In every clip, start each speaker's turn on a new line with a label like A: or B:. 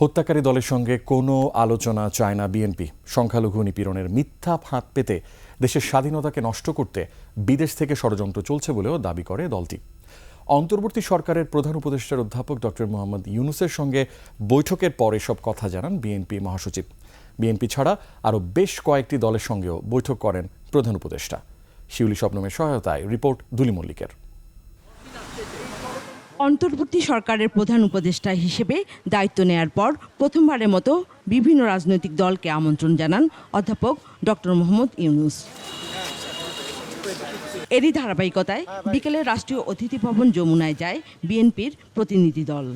A: হত্যাকারী দলের সঙ্গে কোনো আলোচনা চায় না বিএনপি। সংখ্যালঘু নিপীড়নের মিথ্যা ফাঁদ পেতে দেশের স্বাধীনতাকে নষ্ট করতে বিদেশ থেকে ষড়যন্ত্র চলছে বলেও দাবি করে দলটি। অন্তর্বর্তী সরকারের প্রধান উপদেষ্টার অধ্যাপক ডক্টর মোহাম্মদ ইউনুসের সঙ্গে বৈঠকের পর এসব কথা জানান বিএনপি মহাসচিব। বিএনপি ছাড়া আরও বেশ কয়েকটি দলের সঙ্গেও বৈঠক করেন প্রধান উপদেষ্টা। শিউলি স্বপ্নমের সহায়তায় রিপোর্ট দুলি মল্লিকের
B: অন্তর্বর্তী সরকারের প্রধান উপদেষ্টা হিসেবে দায়িত্ব নেয়ার পর প্রথমবারের মতো বিভিন্ন রাজনৈতিক দলকে আমন্ত্রণ জানান অধ্যাপক ডক্টর মোহাম্মদ ইউনুস। এরই ধারাবাহিকতায় বিকেলে রাষ্ট্রীয় অতিথি ভবন যমুনায় যায় বিএনপির প্রতিনিধি দল।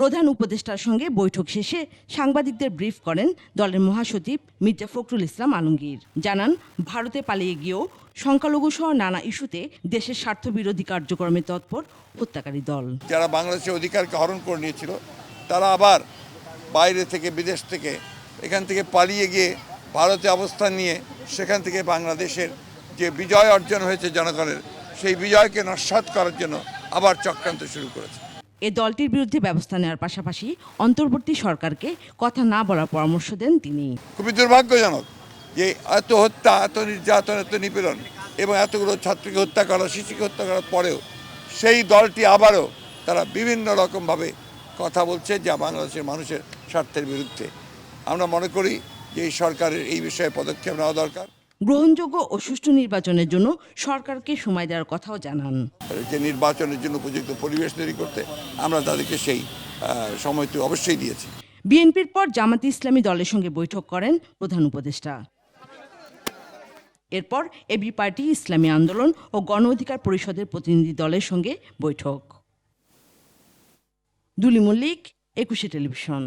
B: প্রধান উপদেষ্টার সঙ্গে বৈঠক শেষে সাংবাদিকদের ব্রিফ করেন দলের মহাসচিব মির্জা ফখরুল ইসলাম আলমগীর। জানান, ভারতে পালিয়ে গিয়েও সংখ্যালঘু সহ নানা ইস্যুতে দেশের স্বার্থবিরোধী কার্যক্রমে তৎপর হত্যাকারী দল।
C: যারা বাংলাদেশের অধিকারকে হরণ করে নিয়েছিল, তারা আবার বাইরে থেকে, বিদেশ থেকে, এখান থেকে পালিয়ে গিয়ে ভারতে অবস্থান নিয়ে সেখান থেকে বাংলাদেশের যে বিজয় অর্জন হয়েছে জনগণের, সেই বিজয়কে নস্বাত করার জন্য আবার চক্রান্ত শুরু করেছে।
B: এ দলটির বিরুদ্ধে ব্যবস্থা নেওয়ার পাশাপাশি অন্তর্বর্তী সরকারকে কথা না বলার পরামর্শ দেন তিনি।
C: খুবই দুর্ভাগ্যজনক যে এত হত্যা, এত নির্যাতন, এত নিপীড়ন এবং এতগুলো ছাত্রীকে হত্যা করা, শিশুকে হত্যা করার পরেও সেই দলটি আবারও তারা বিভিন্ন রকমভাবে কথা বলছে যা বাংলাদেশের মানুষের স্বার্থের বিরুদ্ধে। আমরা মনে করি যে এই সরকারের এই বিষয়ে পদক্ষেপ নেওয়া দরকার।
B: গ্রহণযোগ্য ও সুষ্ঠু নির্বাচনের জন্য সরকারকে সময় দেওয়ার কথাও জানান।
C: যে নির্বাচনের জন্য উপযুক্ত পরিবেশ তৈরি করতে আমরা তাদেরকে সেই সময়টি অবশ্যই দিয়েছি।
B: বিএনপির পর জামাতে ইসলামী দলের সঙ্গে বৈঠক করেন প্রধান উপদেষ্টা। এরপর এবি পার্টি ইসলামী আন্দোলন ও গণ অধিকার পরিষদের প্রতিনিধি দলের সঙ্গে বৈঠক। দুলি মল্লিক একুশে টেলিভিশন।